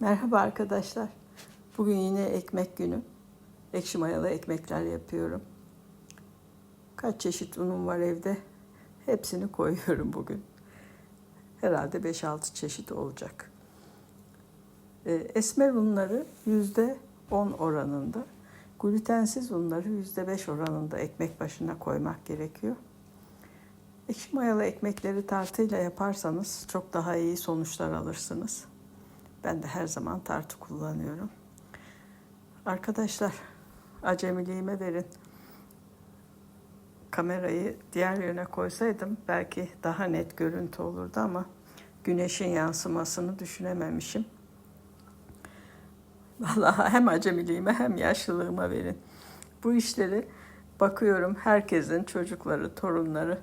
Merhaba arkadaşlar. Bugün yine ekmek günü. Ekşi mayalı ekmekler yapıyorum. Kaç çeşit unum var evde? Hepsini koyuyorum bugün. Herhalde 5-6 çeşit olacak. Ee, Esmer unları %10 oranında, glutensiz unları %5 oranında ekmek başına koymak gerekiyor. Ekşi mayalı ekmekleri tartıyla yaparsanız çok daha iyi sonuçlar alırsınız. Ben de her zaman tartı kullanıyorum. Arkadaşlar acemiliğime verin. Kamerayı diğer yöne koysaydım belki daha net görüntü olurdu ama güneşin yansımasını düşünememişim. Vallahi hem acemiliğime hem yaşlılığıma verin. Bu işleri bakıyorum herkesin çocukları, torunları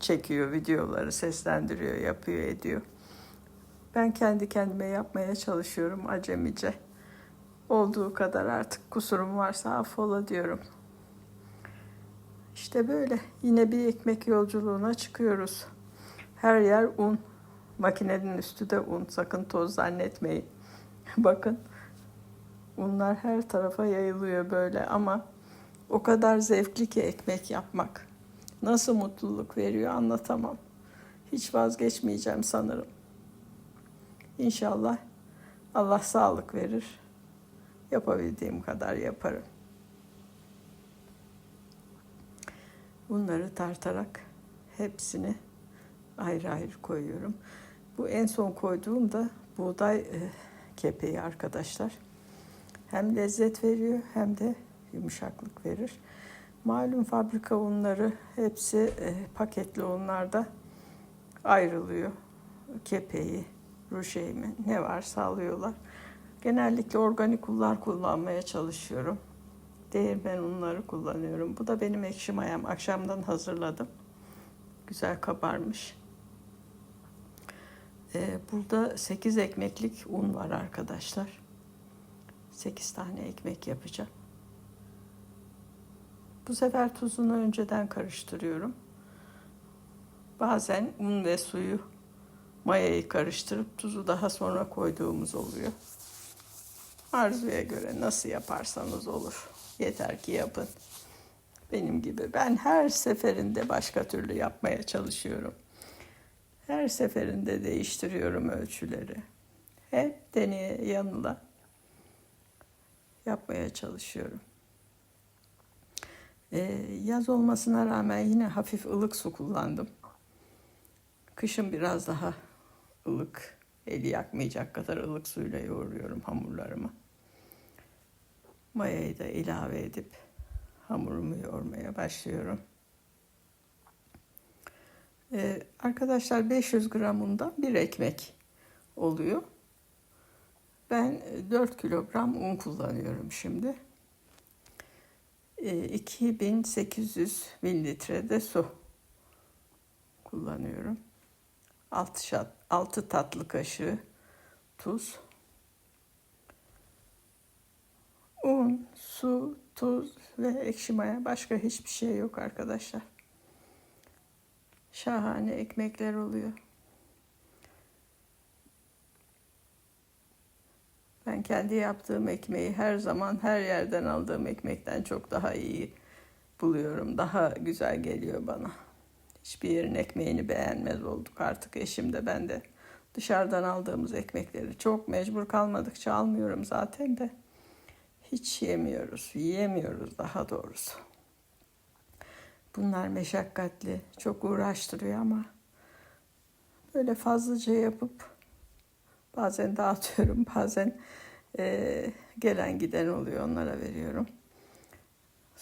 çekiyor, videoları seslendiriyor, yapıyor, ediyor. Ben kendi kendime yapmaya çalışıyorum acemice. Olduğu kadar artık kusurum varsa affola diyorum. İşte böyle yine bir ekmek yolculuğuna çıkıyoruz. Her yer un. Makinenin üstü de un. Sakın toz zannetmeyin. Bakın unlar her tarafa yayılıyor böyle ama o kadar zevkli ki ekmek yapmak. Nasıl mutluluk veriyor anlatamam. Hiç vazgeçmeyeceğim sanırım. İnşallah Allah sağlık verir. Yapabildiğim kadar yaparım. Bunları tartarak hepsini ayrı ayrı koyuyorum. Bu en son koyduğum da buğday e, kepeği arkadaşlar. Hem lezzet veriyor hem de yumuşaklık verir. Malum fabrika unları hepsi e, paketli unlarda ayrılıyor. Kepeği, ruşeyi mi ne varsa alıyorlar. Genellikle organik unlar kullanmaya çalışıyorum. Değirmen unları kullanıyorum. Bu da benim ekşi mayam. Akşamdan hazırladım. Güzel kabarmış. Ee, burada 8 ekmeklik un var arkadaşlar. 8 tane ekmek yapacağım. Bu sefer tuzunu önceden karıştırıyorum. Bazen un ve suyu mayayı karıştırıp tuzu daha sonra koyduğumuz oluyor. Arzuya göre nasıl yaparsanız olur. Yeter ki yapın. Benim gibi. Ben her seferinde başka türlü yapmaya çalışıyorum. Her seferinde değiştiriyorum ölçüleri. Hep deneye yanıla yapmaya çalışıyorum. Ee, yaz olmasına rağmen yine hafif ılık su kullandım. Kışın biraz daha ılık, eli yakmayacak kadar ılık suyla yoğuruyorum hamurlarımı. Mayayı da ilave edip hamurumu yoğurmaya başlıyorum. Ee, arkadaşlar 500 gramından bir ekmek oluyor. Ben 4 kilogram un kullanıyorum şimdi. Ee, 2800 mililitre de su kullanıyorum. 6, şat, 6 tatlı kaşığı tuz. Un, su, tuz ve ekşi maya. Başka hiçbir şey yok arkadaşlar. Şahane ekmekler oluyor. Ben kendi yaptığım ekmeği her zaman her yerden aldığım ekmekten çok daha iyi buluyorum. Daha güzel geliyor bana. Hiçbir yerin ekmeğini beğenmez olduk artık eşim de ben de. Dışarıdan aldığımız ekmekleri çok mecbur kalmadıkça almıyorum zaten de. Hiç yemiyoruz, yiyemiyoruz daha doğrusu. Bunlar meşakkatli, çok uğraştırıyor ama böyle fazlaca yapıp bazen dağıtıyorum, bazen e, gelen giden oluyor onlara veriyorum.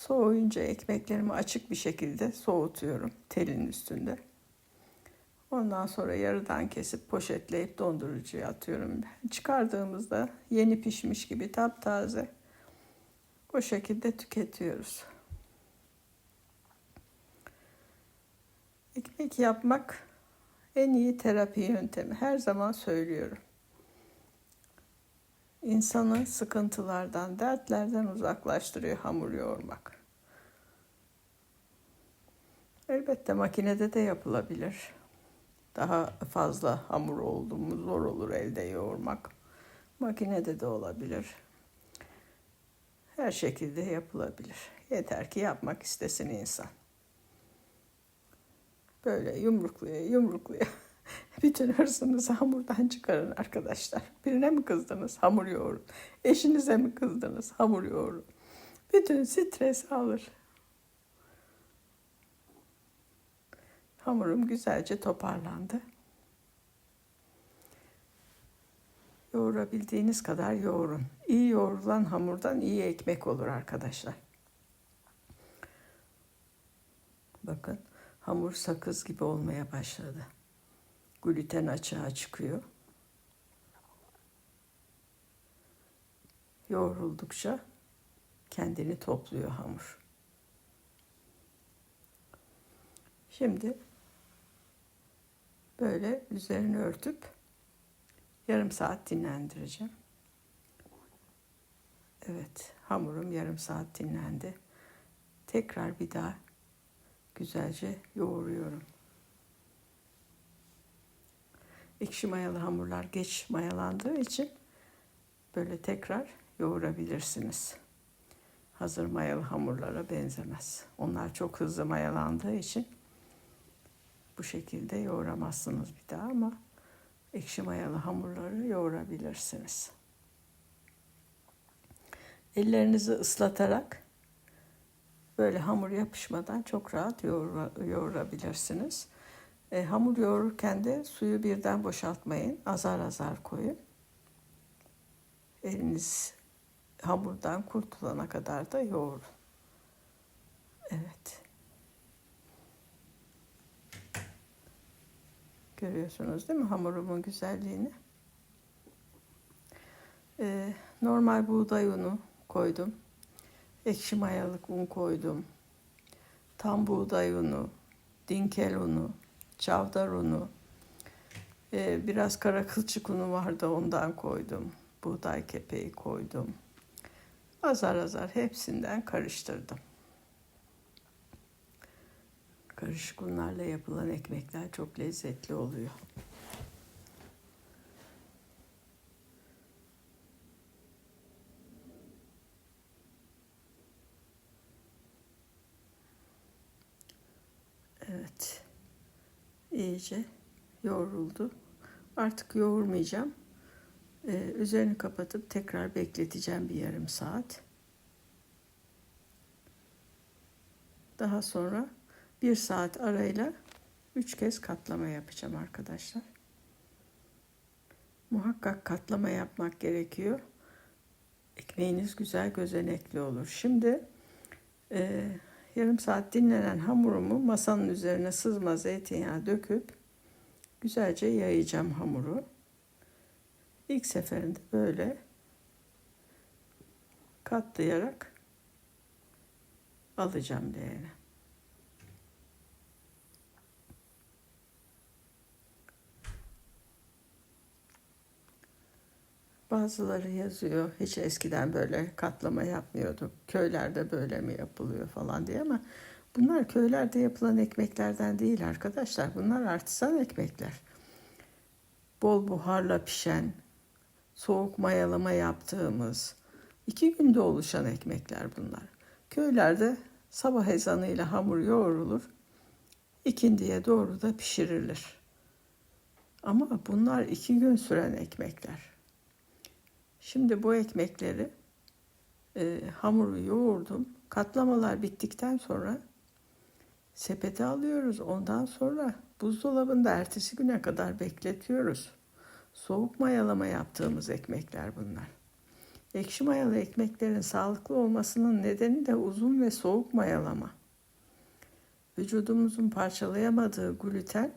Soğuyunca ekmeklerimi açık bir şekilde soğutuyorum telin üstünde. Ondan sonra yarıdan kesip poşetleyip dondurucuya atıyorum. Çıkardığımızda yeni pişmiş gibi taptaze o şekilde tüketiyoruz. Ekmek yapmak en iyi terapi yöntemi. Her zaman söylüyorum. İnsanı sıkıntılardan, dertlerden uzaklaştırıyor hamur yoğurmak. Elbette makinede de yapılabilir. Daha fazla hamur oldu mu zor olur elde yoğurmak. Makinede de olabilir. Her şekilde yapılabilir. Yeter ki yapmak istesin insan. Böyle yumrukluya yumrukluya bütün hırsınızı hamurdan çıkarın arkadaşlar. Birine mi kızdınız? Hamur yoğurun. Eşinize mi kızdınız? Hamur yoğurun. Bütün stres alır. Hamurum güzelce toparlandı. Yoğurabildiğiniz kadar yoğurun. İyi yoğrulan hamurdan iyi ekmek olur arkadaşlar. Bakın hamur sakız gibi olmaya başladı. Gluten açığa çıkıyor. Yoğruldukça kendini topluyor hamur. Şimdi böyle üzerini örtüp yarım saat dinlendireceğim. Evet, hamurum yarım saat dinlendi. Tekrar bir daha güzelce yoğuruyorum. Ekşi mayalı hamurlar geç mayalandığı için böyle tekrar yoğurabilirsiniz. Hazır mayalı hamurlara benzemez. Onlar çok hızlı mayalandığı için bu şekilde yoğuramazsınız bir daha ama ekşi mayalı hamurları yoğurabilirsiniz. Ellerinizi ıslatarak böyle hamur yapışmadan çok rahat yoğura, yoğurabilirsiniz. E, hamur yoğururken de suyu birden boşaltmayın. Azar azar koyun. Eliniz hamurdan kurtulana kadar da yoğurun. Evet. Görüyorsunuz değil mi hamurumun güzelliğini? Ee, normal buğday unu koydum. Ekşi mayalık un koydum. Tam buğday unu, dinkel unu, çavdar unu. Ee, biraz kara kılçık unu vardı ondan koydum. Buğday kepeği koydum. Azar azar hepsinden karıştırdım. Karışık unlarla yapılan ekmekler çok lezzetli oluyor. Evet. İyice yoğruldu. Artık yoğurmayacağım. Ee, üzerini kapatıp tekrar bekleteceğim bir yarım saat. Daha sonra bir saat arayla üç kez katlama yapacağım arkadaşlar. Muhakkak katlama yapmak gerekiyor. Ekmeğiniz güzel gözenekli olur. Şimdi e, yarım saat dinlenen hamurumu masanın üzerine sızma zeytinyağı döküp güzelce yayacağım hamuru. İlk seferinde böyle katlayarak alacağım leğene. Bazıları yazıyor hiç eskiden böyle katlama yapmıyorduk. Köylerde böyle mi yapılıyor falan diye ama bunlar köylerde yapılan ekmeklerden değil arkadaşlar. Bunlar artisan ekmekler. Bol buharla pişen, soğuk mayalama yaptığımız, iki günde oluşan ekmekler bunlar. Köylerde sabah ezanıyla hamur yoğrulur, ikindiye doğru da pişirilir. Ama bunlar iki gün süren ekmekler. Şimdi bu ekmekleri e, hamuru yoğurdum. Katlamalar bittikten sonra sepete alıyoruz. Ondan sonra buzdolabında ertesi güne kadar bekletiyoruz. Soğuk mayalama yaptığımız ekmekler bunlar. Ekşi mayalı ekmeklerin sağlıklı olmasının nedeni de uzun ve soğuk mayalama. Vücudumuzun parçalayamadığı gluten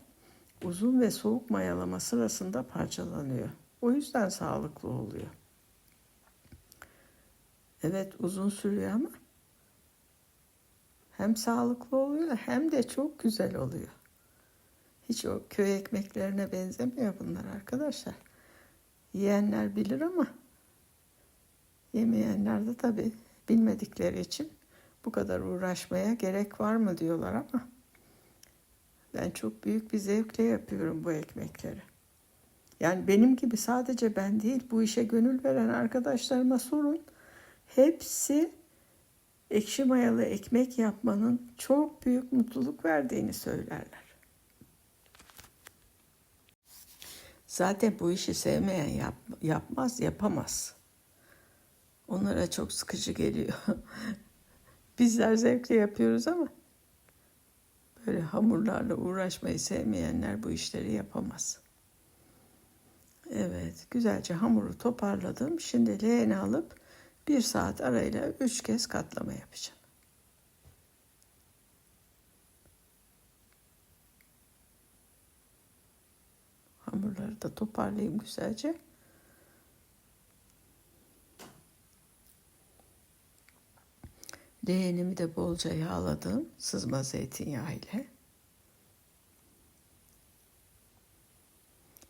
uzun ve soğuk mayalama sırasında parçalanıyor. O yüzden sağlıklı oluyor. Evet uzun sürüyor ama hem sağlıklı oluyor hem de çok güzel oluyor. Hiç o köy ekmeklerine benzemiyor bunlar arkadaşlar. Yiyenler bilir ama yemeyenler de tabii bilmedikleri için bu kadar uğraşmaya gerek var mı diyorlar ama ben çok büyük bir zevkle yapıyorum bu ekmekleri. Yani benim gibi sadece ben değil bu işe gönül veren arkadaşlarıma sorun. Hepsi ekşi mayalı ekmek yapmanın çok büyük mutluluk verdiğini söylerler. Zaten bu işi sevmeyen yap, yapmaz, yapamaz. Onlara çok sıkıcı geliyor. Bizler zevkle yapıyoruz ama böyle hamurlarla uğraşmayı sevmeyenler bu işleri yapamaz. Evet, güzelce hamuru toparladım. Şimdi leğeni alıp bir saat arayla üç kez katlama yapacağım. Hamurları da toparlayayım güzelce. Leğenimi de bolca yağladım sızma zeytinyağı ile.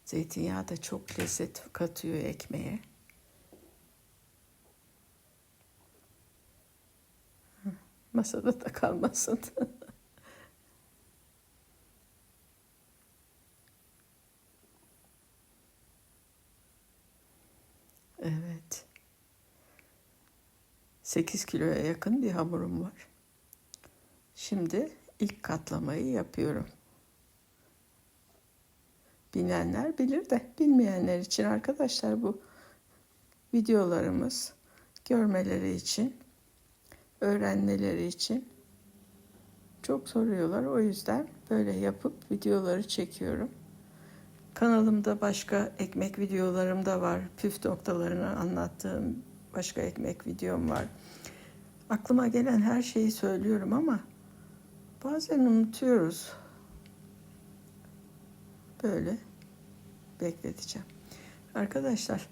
Zeytinyağı da çok lezzet katıyor ekmeğe. Masada da kalmasın. evet. 8 kiloya yakın bir hamurum var. Şimdi ilk katlamayı yapıyorum. Bilenler bilir de bilmeyenler için arkadaşlar bu videolarımız görmeleri için, öğrenmeleri için çok soruyorlar. O yüzden böyle yapıp videoları çekiyorum. Kanalımda başka ekmek videolarım da var. Püf noktalarını anlattığım başka ekmek videom var. Aklıma gelen her şeyi söylüyorum ama bazen unutuyoruz. Böyle bekleteceğim. Arkadaşlar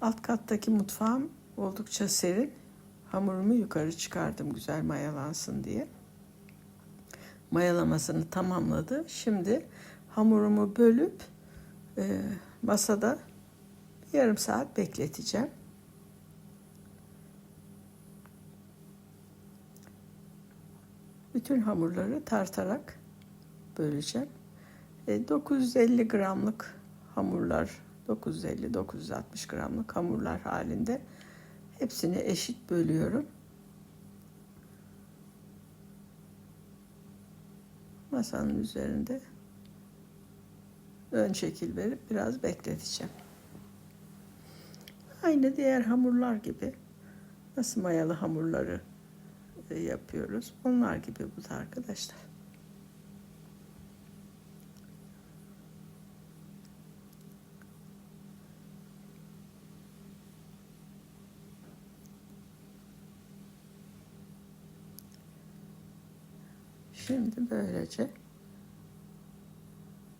alt kattaki mutfağım oldukça serin. Hamurumu yukarı çıkardım güzel mayalansın diye. Mayalamasını tamamladı. Şimdi hamurumu bölüp e, masada yarım saat bekleteceğim. Bütün hamurları tartarak böleceğim. 950 e, gramlık hamurlar, 950-960 gramlık hamurlar halinde hepsini eşit bölüyorum. Masanın üzerinde ön şekil verip biraz bekleteceğim. Aynı diğer hamurlar gibi nasıl mayalı hamurları e, yapıyoruz. Onlar gibi bu da arkadaşlar. Şimdi böylece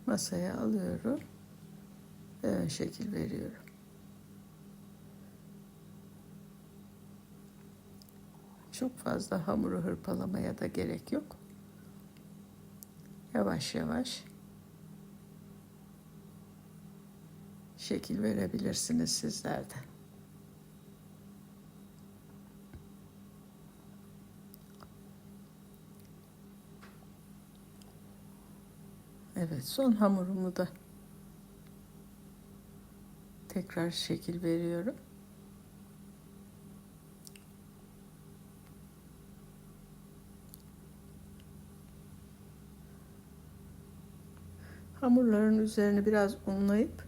masaya alıyorum ve ön şekil veriyorum. Çok fazla hamuru hırpalamaya da gerek yok. Yavaş yavaş şekil verebilirsiniz sizler de. Evet son hamurumu da tekrar şekil veriyorum. Hamurların üzerini biraz unlayıp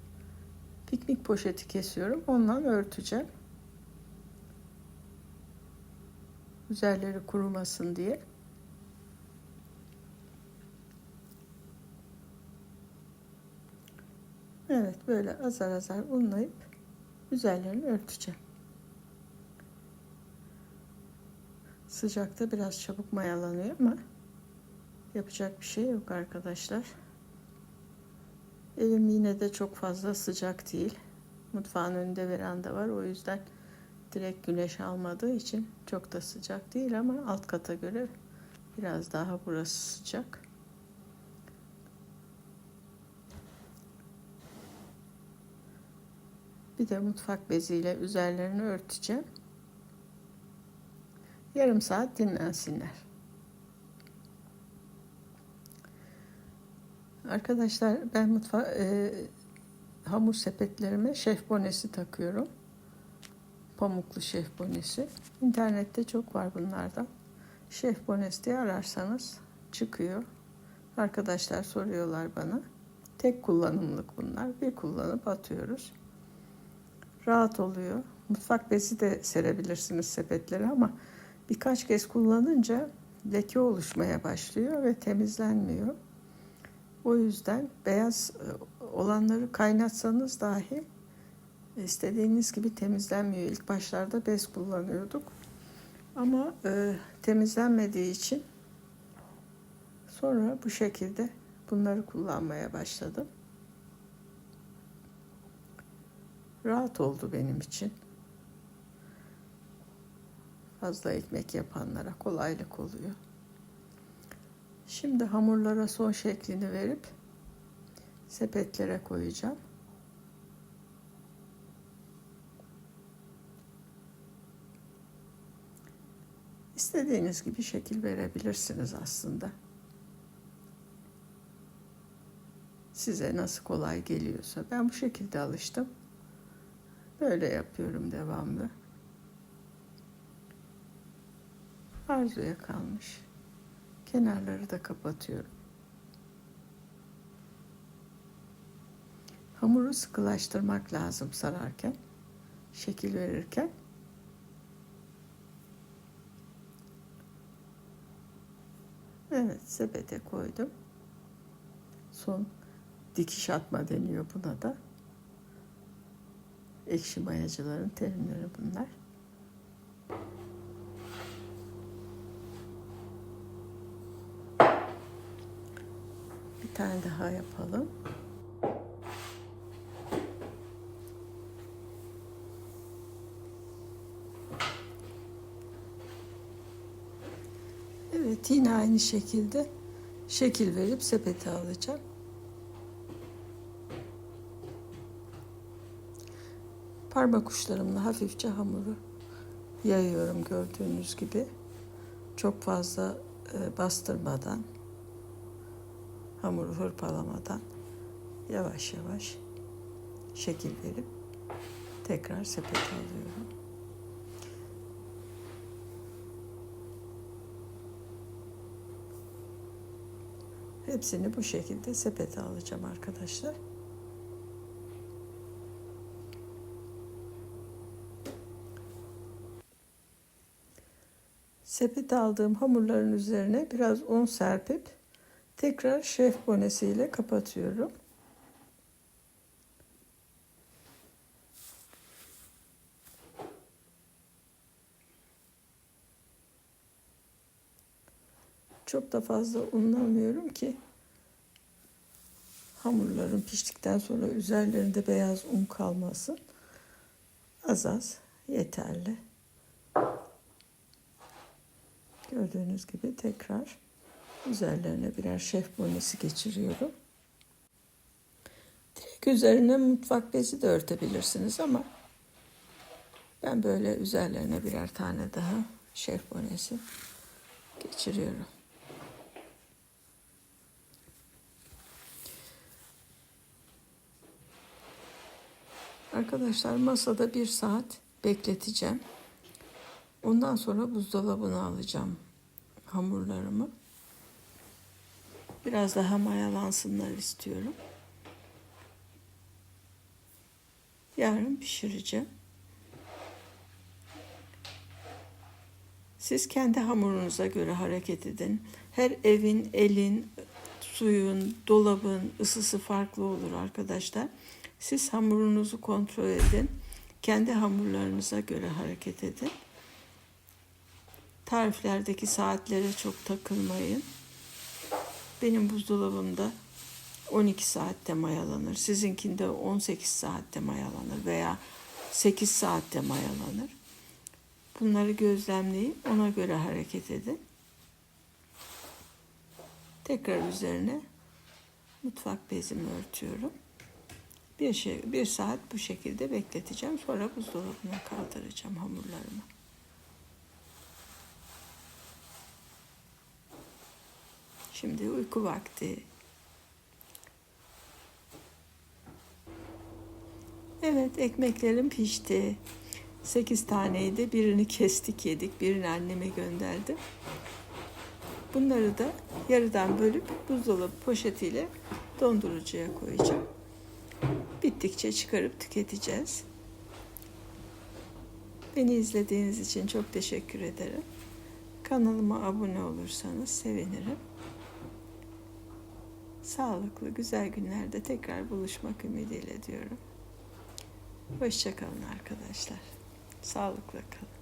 piknik poşeti kesiyorum. Ondan örteceğim. Üzerleri kurumasın diye. Evet böyle azar azar unlayıp üzerlerini örteceğim. Sıcakta biraz çabuk mayalanıyor ama yapacak bir şey yok arkadaşlar. Evim yine de çok fazla sıcak değil. Mutfağın önünde veranda var. O yüzden direkt güneş almadığı için çok da sıcak değil ama alt kata göre biraz daha burası sıcak. Bir de mutfak beziyle üzerlerini örteceğim. Yarım saat dinlensinler. Arkadaşlar ben mutfa e, hamur sepetlerime şef bonesi takıyorum. Pamuklu şef bonesi. İnternette çok var bunlardan. Şef bonesi diye ararsanız çıkıyor. Arkadaşlar soruyorlar bana. Tek kullanımlık bunlar. Bir kullanıp atıyoruz. Rahat oluyor. Mutfak bezi de serebilirsiniz sepetlere ama birkaç kez kullanınca leke oluşmaya başlıyor ve temizlenmiyor. O yüzden beyaz e, olanları kaynatsanız dahi istediğiniz gibi temizlenmiyor. İlk başlarda bez kullanıyorduk. Ama e, temizlenmediği için sonra bu şekilde bunları kullanmaya başladım. Rahat oldu benim için. Fazla ekmek yapanlara kolaylık oluyor. Şimdi hamurlara son şeklini verip sepetlere koyacağım. İstediğiniz gibi şekil verebilirsiniz aslında. Size nasıl kolay geliyorsa. Ben bu şekilde alıştım. Böyle yapıyorum devamlı. Arzuya kalmış. Kenarları da kapatıyorum. Hamuru sıkılaştırmak lazım sararken, şekil verirken. Evet, sepete koydum. Son dikiş atma deniyor buna da. Ekşi mayacıların terimleri bunlar. Bir tane daha yapalım. Evet yine aynı şekilde şekil verip sepete alacağım. Parmak uçlarımla hafifçe hamuru yayıyorum gördüğünüz gibi. Çok fazla e, bastırmadan, hamuru hırpalamadan yavaş yavaş şekil verip tekrar sepete alıyorum. Hepsini bu şekilde sepete alacağım arkadaşlar. Sepete aldığım hamurların üzerine biraz un serpip tekrar şef bonesiyle kapatıyorum. Çok da fazla unlamıyorum ki hamurların piştikten sonra üzerlerinde beyaz un kalmasın. Az az yeterli. Gördüğünüz gibi tekrar üzerlerine birer şef bonesi geçiriyorum. Direkt üzerine mutfak bezi de örtebilirsiniz ama ben böyle üzerlerine birer tane daha şef bonesi geçiriyorum. Arkadaşlar masada bir saat bekleteceğim. Ondan sonra buzdolabına alacağım hamurlarımı. Biraz daha mayalansınlar istiyorum. Yarın pişireceğim. Siz kendi hamurunuza göre hareket edin. Her evin, elin, suyun, dolabın ısısı farklı olur arkadaşlar. Siz hamurunuzu kontrol edin. Kendi hamurlarınıza göre hareket edin. Tariflerdeki saatlere çok takılmayın. Benim buzdolabımda 12 saatte mayalanır. Sizinkinde 18 saatte mayalanır veya 8 saatte mayalanır. Bunları gözlemleyin. Ona göre hareket edin. Tekrar üzerine mutfak bezimi örtüyorum. Bir, şey, bir saat bu şekilde bekleteceğim. Sonra buzdolabına kaldıracağım hamurlarımı. Şimdi uyku vakti. Evet ekmeklerim pişti. 8 taneydi. Birini kestik yedik. Birini anneme gönderdim. Bunları da yarıdan bölüp buzdolabı poşetiyle dondurucuya koyacağım. Bittikçe çıkarıp tüketeceğiz. Beni izlediğiniz için çok teşekkür ederim. Kanalıma abone olursanız sevinirim. Sağlıklı, güzel günlerde tekrar buluşmak ümidiyle diyorum. Hoşçakalın arkadaşlar. Sağlıkla kalın.